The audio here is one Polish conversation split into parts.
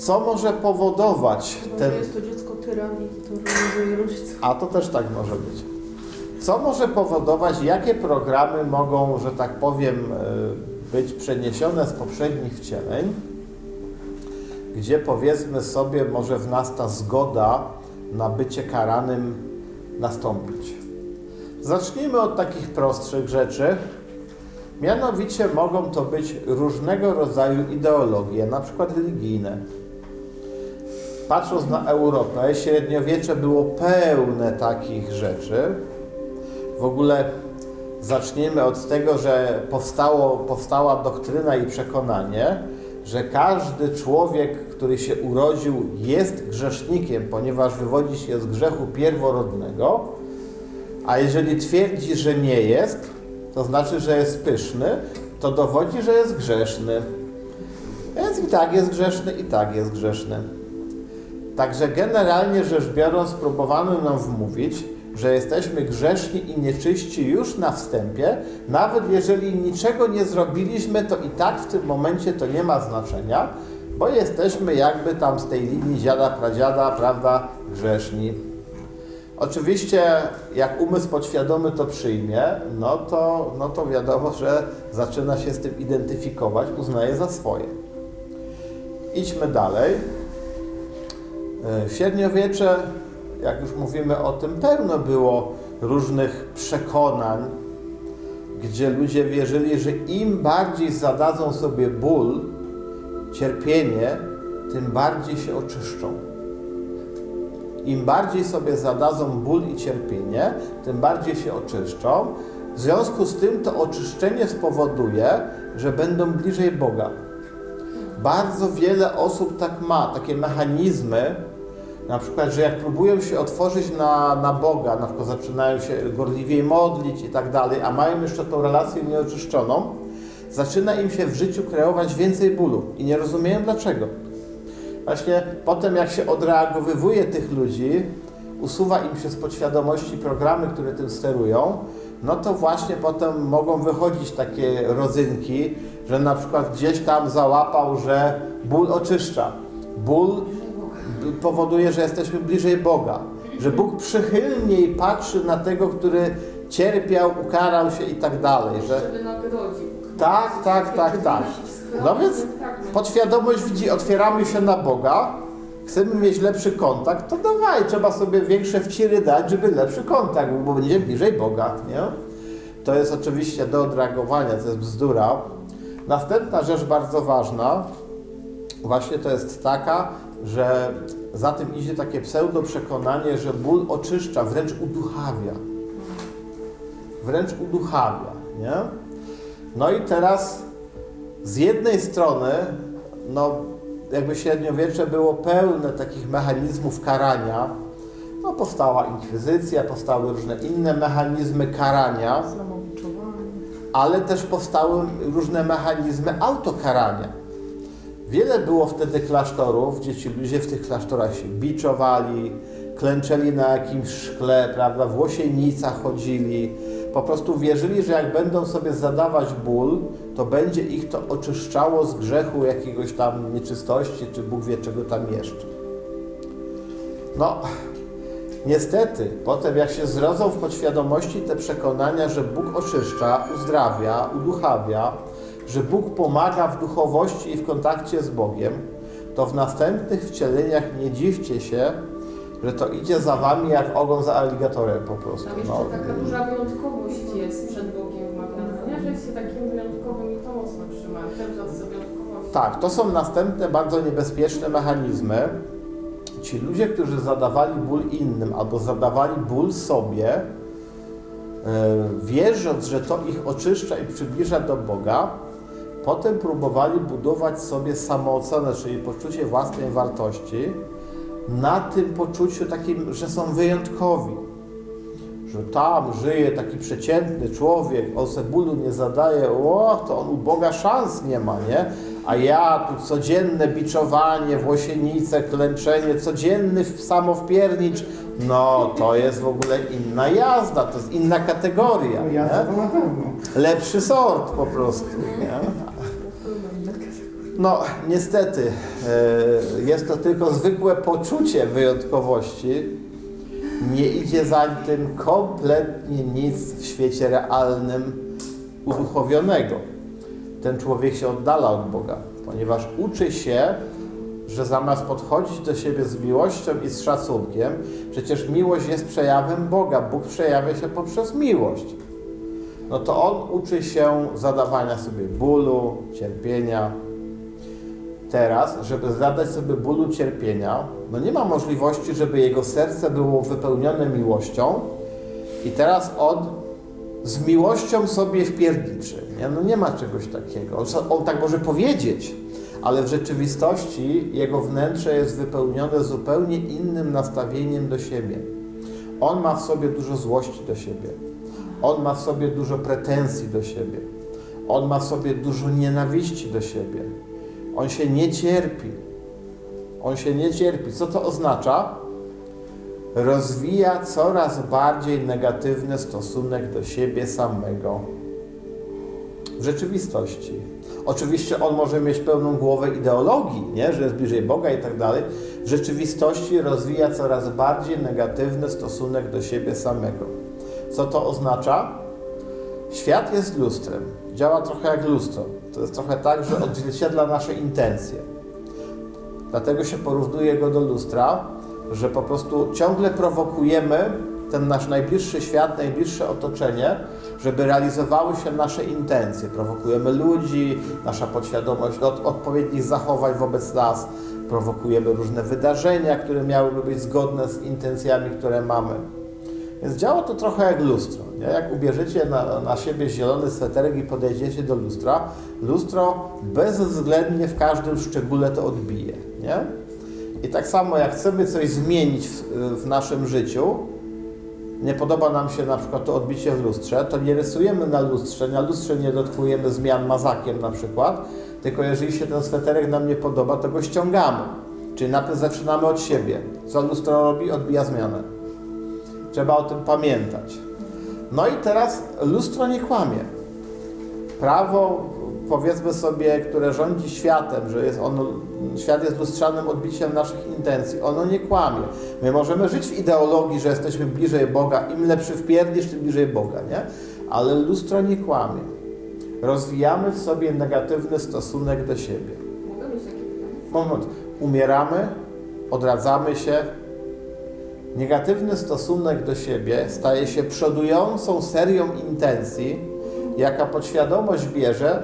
Co może powodować ten... Może jest to dziecko tyranii, to realizuje rodziców. A to też tak może być. Co może powodować, jakie programy mogą, że tak powiem, e, być przeniesione z poprzednich wcieleń, gdzie powiedzmy sobie, może w nas ta zgoda na bycie karanym nastąpić. Zacznijmy od takich prostszych rzeczy. Mianowicie mogą to być różnego rodzaju ideologie, na przykład religijne. Patrząc na Europę, średniowiecze było pełne takich rzeczy. W ogóle zacznijmy od tego, że powstało, powstała doktryna i przekonanie, że każdy człowiek, który się urodził, jest grzesznikiem, ponieważ wywodzi się z grzechu pierworodnego, a jeżeli twierdzi, że nie jest, to znaczy, że jest pyszny, to dowodzi, że jest grzeszny. Więc i tak jest grzeszny, i tak jest grzeszny. Także generalnie rzecz biorąc, próbowano nam wmówić, że jesteśmy grzeszni i nieczyści już na wstępie, nawet jeżeli niczego nie zrobiliśmy, to i tak w tym momencie to nie ma znaczenia, bo jesteśmy jakby tam z tej linii dziada, pradziada, prawda, grzeszni. Oczywiście, jak umysł podświadomy to przyjmie, no to, no to wiadomo, że zaczyna się z tym identyfikować, uznaje za swoje. Idźmy dalej. W średniowiecze, jak już mówimy o tym, pełno było różnych przekonań, gdzie ludzie wierzyli, że im bardziej zadadzą sobie ból, cierpienie, tym bardziej się oczyszczą. Im bardziej sobie zadadzą ból i cierpienie, tym bardziej się oczyszczą. W związku z tym to oczyszczenie spowoduje, że będą bliżej Boga. Bardzo wiele osób tak ma, takie mechanizmy, na przykład, że jak próbują się otworzyć na, na Boga, na przykład zaczynają się gorliwiej modlić i tak dalej, a mają jeszcze tą relację nieoczyszczoną, zaczyna im się w życiu kreować więcej bólu i nie rozumieją dlaczego. Właśnie potem, jak się odreagowywuje tych ludzi, usuwa im się z podświadomości programy, które tym sterują, no to właśnie potem mogą wychodzić takie rodzynki, że na przykład gdzieś tam załapał, że ból oczyszcza. Ból powoduje, że jesteśmy bliżej Boga, że Bóg przychylniej patrzy na tego, który cierpiał, ukarał się i tak dalej, że Żeby nagrodził. tak, tak, tak, tak. No więc podświadomość widzi, otwieramy się na Boga, chcemy mieć lepszy kontakt, to dawaj, trzeba sobie większe wciry dać, żeby lepszy kontakt, bo będzie bliżej Boga, nie? To jest oczywiście do odreagowania, to jest bzdura. Następna rzecz bardzo ważna, właśnie to jest taka, że za tym idzie takie pseudo przekonanie, że ból oczyszcza, wręcz uduchawia. Wręcz uduchawia, nie? No i teraz z jednej strony, no jakby średniowiecze było pełne takich mechanizmów karania, no powstała inkwizycja, powstały różne inne mechanizmy karania, ale też powstały różne mechanizmy autokarania. Wiele było wtedy klasztorów, gdzie ci ludzie w tych klasztorach się biczowali, klęczeli na jakimś szkle, prawda, w łosienicach chodzili. Po prostu wierzyli, że jak będą sobie zadawać ból, to będzie ich to oczyszczało z grzechu jakiegoś tam nieczystości, czy Bóg wie czego tam jeszcze. No, niestety, potem jak się zrodzą w podświadomości te przekonania, że Bóg oczyszcza, uzdrawia, uduchawia, że Bóg pomaga w duchowości i w kontakcie z Bogiem, to w następnych wcieleniach nie dziwcie się, że to idzie za wami jak ogon za aligatorem po prostu. Tam jeszcze No, taka duża wyjątkowość jest przed Bogiem wymagana, nie? że jest się takim wyjątkowym i to mocno wyjątkowości. Tak, to są następne bardzo niebezpieczne mechanizmy. Ci ludzie, którzy zadawali ból innym albo zadawali ból sobie, e, wierząc, że to ich oczyszcza i przybliża do Boga, potem próbowali budować sobie samoocenę, czyli poczucie własnej wartości, na tym poczuciu takim, że są wyjątkowi. Że tam żyje taki przeciętny człowiek, on se bólu nie zadaje, o, to on u Boga szans nie ma, nie? A ja tu codzienne biczowanie, włosienice, klęczenie, codzienny w- samowpiernicz, no to jest w ogóle inna jazda, to jest inna kategoria, Ja nie? to na pewno. lepszy sort po prostu. Nie? No, niestety, e, jest to tylko zwykłe poczucie wyjątkowości. Nie idzie za tym kompletnie nic w świecie realnym uduchowionego. Ten człowiek się oddala od Boga, ponieważ uczy się, że zamiast podchodzić do siebie z miłością i z szacunkiem, przecież miłość jest przejawem Boga. Bóg przejawia się poprzez miłość. No to on uczy się zadawania sobie bólu, cierpienia. Teraz, żeby zadać sobie bólu, cierpienia, no nie ma możliwości, żeby jego serce było wypełnione miłością i teraz on z miłością sobie wpierniczy. Nie? No nie ma czegoś takiego. On, on tak może powiedzieć, ale w rzeczywistości jego wnętrze jest wypełnione zupełnie innym nastawieniem do siebie. On ma w sobie dużo złości do siebie. On ma w sobie dużo pretensji do siebie. On ma w sobie dużo nienawiści do siebie. On się nie cierpi. On się nie cierpi. Co to oznacza? Rozwija coraz bardziej negatywny stosunek do siebie samego. W rzeczywistości. Oczywiście on może mieć pełną głowę ideologii, nie? że jest bliżej Boga i tak dalej. W rzeczywistości rozwija coraz bardziej negatywny stosunek do siebie samego. Co to oznacza? Świat jest lustrem. Działa trochę jak lustro. To jest trochę tak, że odzwierciedla nasze intencje. Dlatego się porównuje go do lustra, że po prostu ciągle prowokujemy ten nasz najbliższy świat, najbliższe otoczenie, żeby realizowały się nasze intencje. Prowokujemy ludzi, nasza podświadomość do od- odpowiednich zachowań wobec nas, prowokujemy różne wydarzenia, które miałyby być zgodne z intencjami, które mamy. Więc działa to trochę jak lustro. Nie? Jak ubierzecie na, na siebie zielony sweterek i podejdziecie do lustra, lustro bezwzględnie w każdym szczególe to odbije. Nie? I tak samo jak chcemy coś zmienić w, w naszym życiu, nie podoba nam się na przykład to odbicie w lustrze, to nie rysujemy na lustrze, na lustrze nie dotkujemy zmian mazakiem na przykład, tylko jeżeli się ten sweterek nam nie podoba, to go ściągamy. Czyli najpierw zaczynamy od siebie. Co lustro robi? Odbija zmianę. Trzeba o tym pamiętać. No i teraz lustro nie kłamie. Prawo, powiedzmy sobie, które rządzi światem, że jest ono, świat jest lustrzanym odbiciem naszych intencji, ono nie kłamie. My możemy żyć w ideologii, że jesteśmy bliżej Boga, im lepszy wpierdzisz, tym bliżej Boga, nie? Ale lustro nie kłamie. Rozwijamy w sobie negatywny stosunek do siebie. Moment. Umieramy, odradzamy się. Negatywny stosunek do siebie staje się przodującą serią intencji, jaka podświadomość bierze,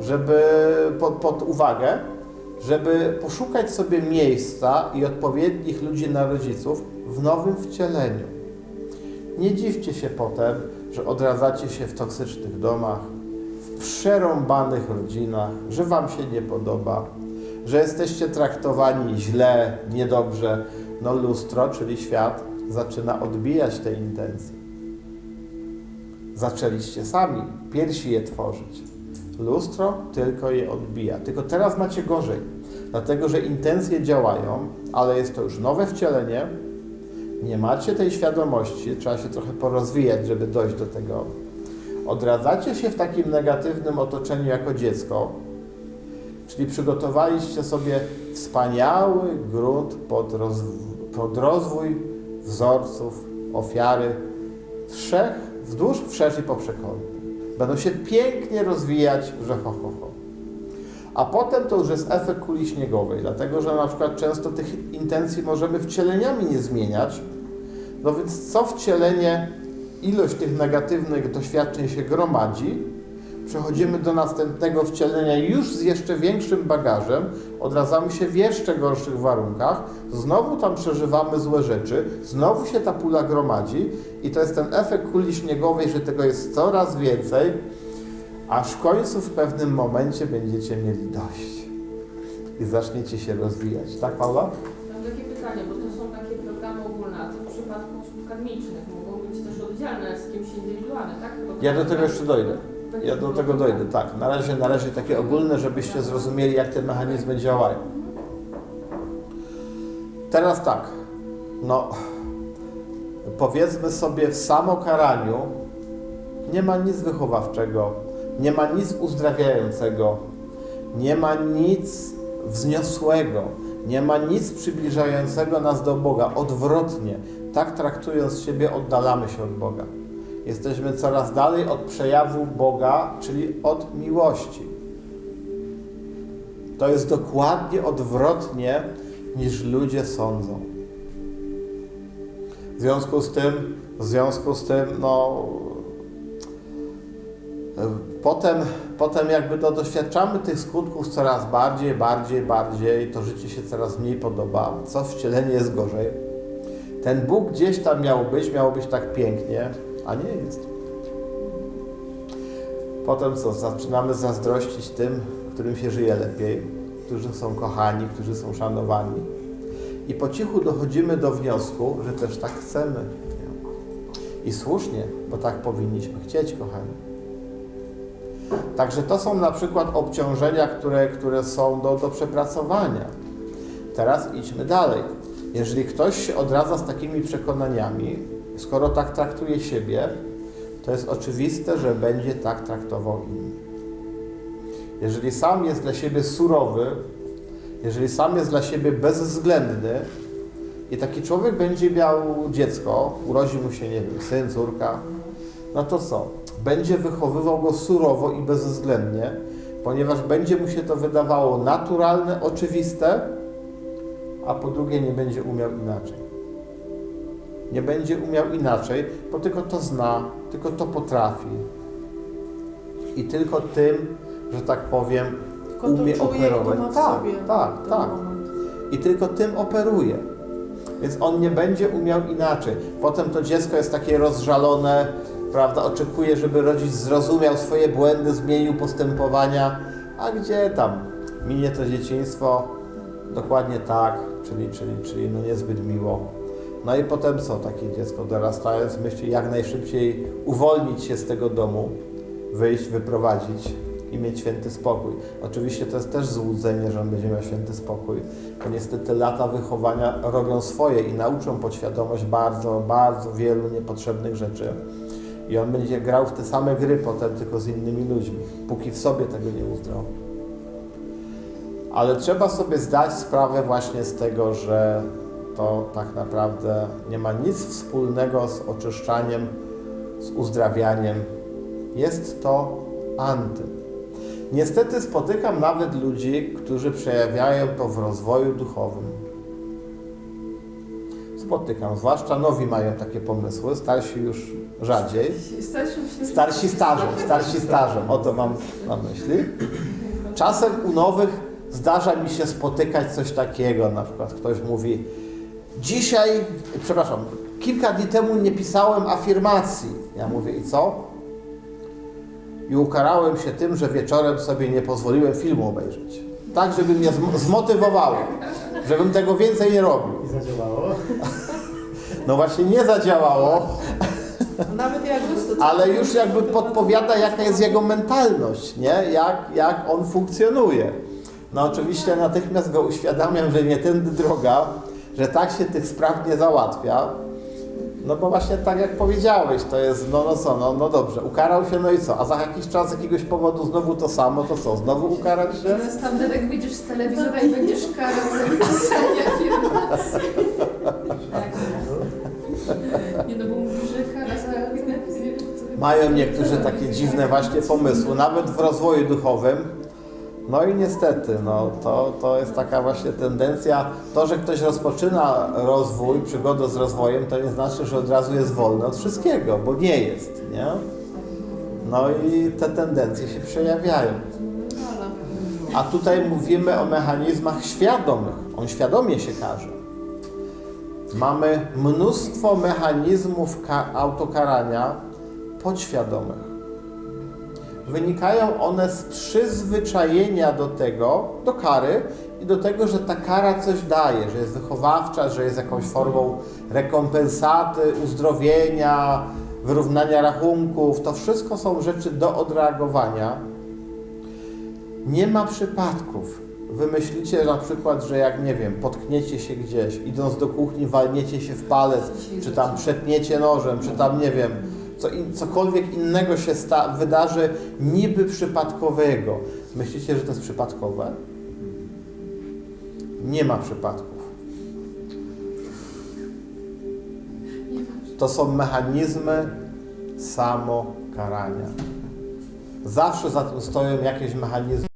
żeby pod, pod uwagę, żeby poszukać sobie miejsca i odpowiednich ludzi na rodziców w nowym wcieleniu. Nie dziwcie się potem, że odradzacie się w toksycznych domach, w przerąbanych rodzinach, że Wam się nie podoba, że jesteście traktowani źle, niedobrze. No lustro, czyli świat, zaczyna odbijać te intencje. Zaczęliście sami piersi je tworzyć. Lustro tylko je odbija. Tylko teraz macie gorzej, dlatego że intencje działają, ale jest to już nowe wcielenie. Nie macie tej świadomości, trzeba się trochę porozwijać, żeby dojść do tego. Odradzacie się w takim negatywnym otoczeniu jako dziecko, czyli przygotowaliście sobie wspaniały grunt pod, roz, pod rozwój wzorców, ofiary wszech, wzdłuż, wszerz i poprzekątnie. Będą się pięknie rozwijać, że ho, ho, ho. A potem to już jest efekt kuli śniegowej, dlatego że na przykład często tych intencji możemy wcieleniami nie zmieniać. No więc co wcielenie, ilość tych negatywnych doświadczeń się gromadzi, przechodzimy do następnego wcielenia już z jeszcze większym bagażem, odradzamy się w jeszcze gorszych warunkach, znowu tam przeżywamy złe rzeczy, znowu się ta pula gromadzi i to jest ten efekt kuli śniegowej, że tego jest coraz więcej, aż w końcu w pewnym momencie będziecie mieli dość i zaczniecie się rozwijać. Tak, Paula? Mam takie pytanie, bo to są takie programy ogólne, a to w przypadku osób karmicznych mogą być też oddzielne z kimś indywidualnym, tak? Ja do tego jeszcze dojdę. Ja do tego dojdę, tak. Na razie, na razie takie ogólne, żebyście zrozumieli, jak te mechanizmy działają. Teraz tak, no powiedzmy sobie w samokaraniu nie ma nic wychowawczego, nie ma nic uzdrawiającego, Nie ma nic wzniosłego, nie ma nic przybliżającego nas do Boga. Odwrotnie, tak traktując siebie, oddalamy się od Boga. Jesteśmy coraz dalej od przejawu Boga, czyli od miłości. To jest dokładnie odwrotnie niż ludzie sądzą. W związku z tym, w związku z tym, no, potem, potem jakby to doświadczamy tych skutków coraz bardziej, bardziej, bardziej, to życie się coraz mniej podoba, co wcielenie jest gorzej. Ten Bóg gdzieś tam miał być, miało być tak pięknie, a nie jest. Potem co, zaczynamy zazdrościć tym, którym się żyje lepiej, którzy są kochani, którzy są szanowani. I po cichu dochodzimy do wniosku, że też tak chcemy. I słusznie, bo tak powinniśmy chcieć, kochani. Także to są na przykład obciążenia, które, które są do, do przepracowania. Teraz idźmy dalej. Jeżeli ktoś się odradza z takimi przekonaniami, skoro tak traktuje siebie, to jest oczywiste, że będzie tak traktował innych. Jeżeli sam jest dla siebie surowy, jeżeli sam jest dla siebie bezwzględny i taki człowiek będzie miał dziecko, urodzi mu się, nie wiem, syn, córka, no to co? Będzie wychowywał go surowo i bezwzględnie, ponieważ będzie mu się to wydawało naturalne, oczywiste, a po drugie nie będzie umiał inaczej. Nie będzie umiał inaczej, bo tylko to zna, tylko to potrafi. I tylko tym, że tak powiem, Tylko umie operować. Tak, tak, tak. moment. i tylko tym operuje. Więc on nie będzie umiał inaczej. Potem to dziecko jest takie rozżalone, prawda? Oczekuje, żeby rodzic zrozumiał swoje błędy, zmienił postępowania, a gdzie tam? Minie to dzieciństwo dokładnie tak, czyli, czyli, czyli no niezbyt miło. No i potem co? Takie dziecko dorastając myśli jak najszybciej uwolnić się z tego domu, wyjść, wyprowadzić i mieć święty spokój. Oczywiście to jest też złudzenie, że on będzie miał święty spokój, bo niestety lata wychowania robią swoje i nauczą podświadomość bardzo, bardzo wielu niepotrzebnych rzeczy. I on będzie grał w te same gry potem, tylko z innymi ludźmi, póki w sobie tego nie uzdrowi. Ale trzeba sobie zdać sprawę właśnie z tego, że to tak naprawdę nie ma nic wspólnego z oczyszczaniem, z uzdrawianiem. Jest to anty. Niestety spotykam nawet ludzi, którzy przejawiają to w rozwoju duchowym. Spotykam, zwłaszcza nowi mają takie pomysły, starsi już rzadziej. Starsi starzą, starsi starzą, o to mam na myśli. Czasem u nowych zdarza mi się spotykać coś takiego, na przykład ktoś mówi dzisiaj, przepraszam, kilka dni temu nie pisałem afirmacji. Ja mówię i co? I ukarałem się tym, że wieczorem sobie nie pozwoliłem filmu obejrzeć. Tak, żeby mnie zm- zmotywowało, żebym tego więcej nie robił. I zadziałało. No właśnie nie zadziałało, Nawet jak ale już jakby podpowiada, jaka jest jego mentalność, nie? Jak, jak on funkcjonuje. No oczywiście natychmiast go uświadamiam, że nie tędy droga, że tak się tych spraw nie załatwia. No bo właśnie tak jak powiedziałeś, to jest, no, no co, no, no dobrze, ukarał się, no i co? A za jakiś czas z jakiegoś powodu znowu to samo, to co? Znowu ukarać się? Tam Dedek wyjdziesz z telewizora i będziesz karał za wypisanie afirmacji. Nie no, bo mówisz, że kara za. Mają niektórzy takie dziwne właśnie pomysły, nawet w rozwoju duchowym. No i niestety, no, to, to jest taka właśnie tendencja. To, że ktoś rozpoczyna rozwój, przygodę z rozwojem, to nie znaczy, że od razu jest wolny od wszystkiego, bo nie jest, nie? No i te tendencje się przejawiają. A tutaj mówimy o mechanizmach świadomych. On świadomie się każe. Mamy mnóstwo mechanizmów ka- autokarania podświadomych. Wynikają one z przyzwyczajenia do tego, do kary i do tego, że ta kara coś daje, że jest wychowawcza, że jest jakąś formą rekompensaty, uzdrowienia, wyrównania rachunków. To wszystko są rzeczy do odreagowania. Nie ma przypadków. Wymyślicie na przykład, że jak nie wiem, potkniecie się gdzieś, idąc do kuchni, walniecie się w palec, czy tam przetniecie nożem, czy tam nie wiem, co in, cokolwiek innego się sta, wydarzy niby przypadkowego. Myślicie, że to jest przypadkowe? Nie ma przypadków. To są mechanizmy samokarania. Zawsze za tym stoją jakieś mechanizmy